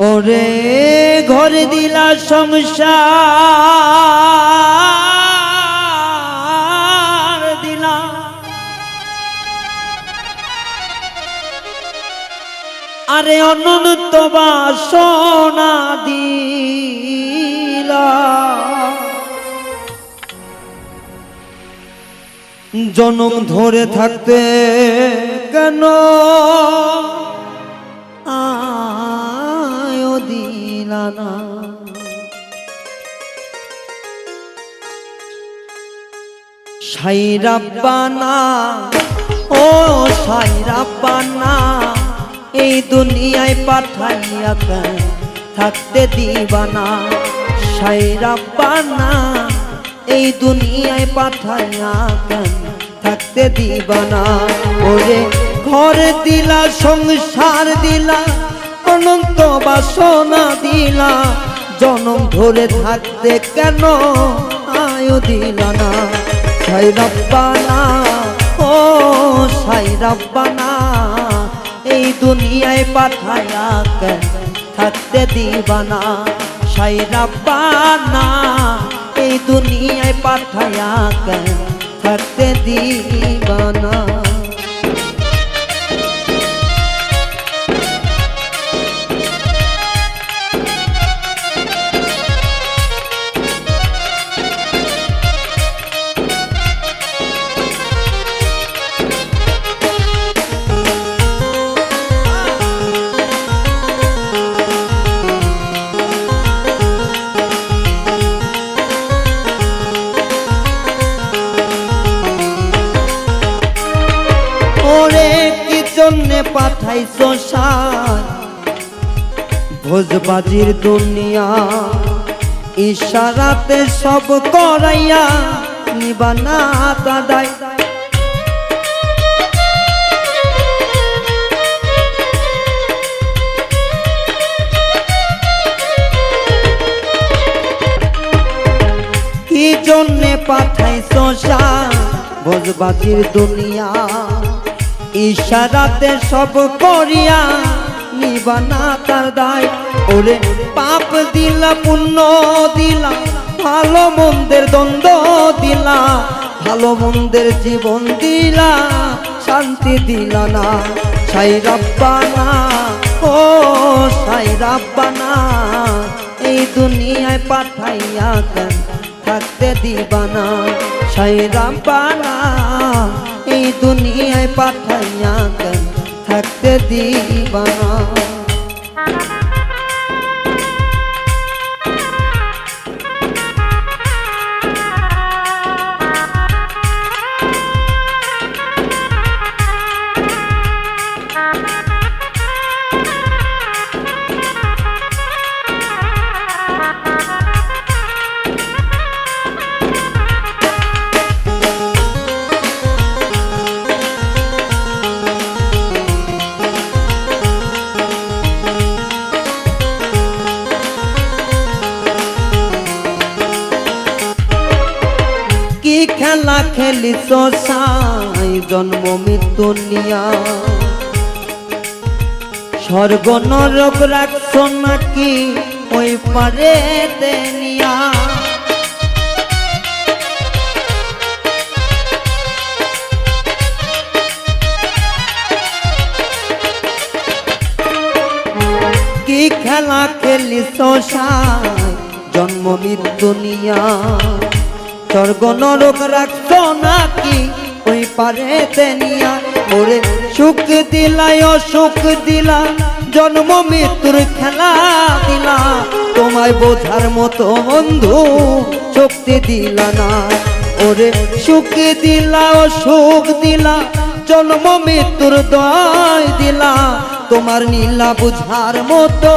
ওরে ঘরে দিলা সংসার দিলা। আরে অনন্ত বাসনা দিলা। জনম ধরে থাকতে কেন সাইরাব্বানা, ও সাইরাব্বানা, এই দুনিয়ায় পাঠাইয়া কেন থাকতে দিবানা। সাইরাব্বানা, এই দুনিয়ায় পাঠাইয়া থাকতে দিবানা। ওরে ঘর দিলা, সংসার দিলা, অনন্ত বাসনা দিলা। জনম ধরে থাকতে কেন আয় দিলা না? সাই রব্বানা, ও সাই রব্বানা, এই দুনিয়ায় পাঠায়া কেন থাকতে দিবানা? সাই রব্বানা, এই দুনিয়ায় পাঠায়া কেন থাকতে দিবানা? জন্যে পাঠাইছো ভোজবাজির দুনিয়া ইশারাতে সব করাইয়া নিবানা দাদাই কি জন্যে পাঠাইছো ভোজবাজির দুনিয়া ইশারাতে সব করিয়া নিবানা তার দায়। ওরে পাপ দিলা, পুণ্য দিলা, ভালো মন্দের দ্বন্দ্ব দিলা, ভালো মন্দের জীবন দিলা, শান্তি দিলা না। সাই রাব্বানা ও সাই রাব্বানা এই দুনিয়ায় পাঠাইয়া কেন থাকতে দিবানা সাই রাব্বানা এই দুনিয়ায় পাঠাইয়া কেন থাকতে দিবানা খেলা খেলিস সাই জন্ম মৃত্যু নিয়া। স্বর্গ নরক রাখছ নাকি, ওই পারে দেনিয়া কি খেলা খেলিস সাই জন্ম মৃত্যু নিয়া। স্বর্গ নরক রাখছ নাকি? ওই পারে তেনিয়া ওরে সুখ দিলাই অসুখ দিলা, জন্ম মৃত্যুর খেলা দিলা। তোমায় বোঝার মতো বন্ধু শক্তি দিলা না। ওরে সুখ দিলা, অসুখ দিলা, জন্ম মৃত্যুর দয় দিলা। তোমার নীলা বুঝার মতো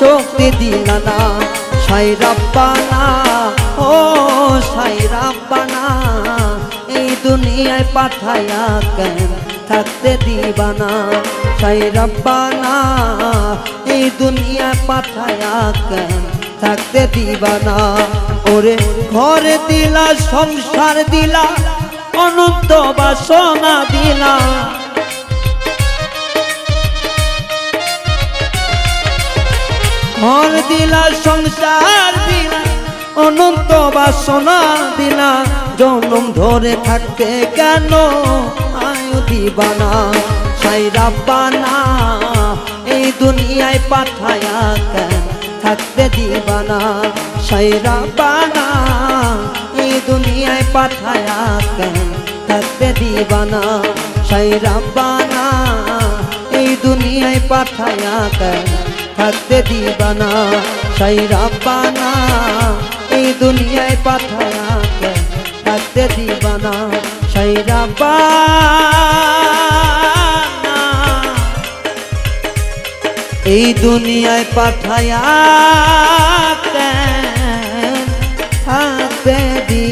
শক্তি দিলা না। সাই রাব্বানা ও সাই রাব্বানা? এই দুনিয়ায় পাঠাইয়া কেন থাকতে দিবানা? সাই রাব্বানা, এই দুনিয়ায় পাঠাইয়া কেন থাকতে দিবানা? ওরে ঘরে দিলা, সংসার দিলা, অনন্ত বাসনা দিলা। ঘর দিলা, সংসার দিলা। অনন্ত বাসনা দিলা, জনম ধরে থাকতে কেন? আয়ু দিবানা সাইরা বানা এই দুনিয়ায় পাঠায়া কেন থাকতে দিবানা? সাইরা বানা এই দুনিয়ায় পাঠায়া কেন থাকতে দিবানা? সাইরা বানা এই দুনিয়ায় পাঠায়া কেন থাকতে দিবানা? সাইরা বানা এই দুনিয়ায় পাঠায়া থাকতে দিবানা সাইরা বানা। এই দুনিয়ায় পাঠায়া থাকতে দি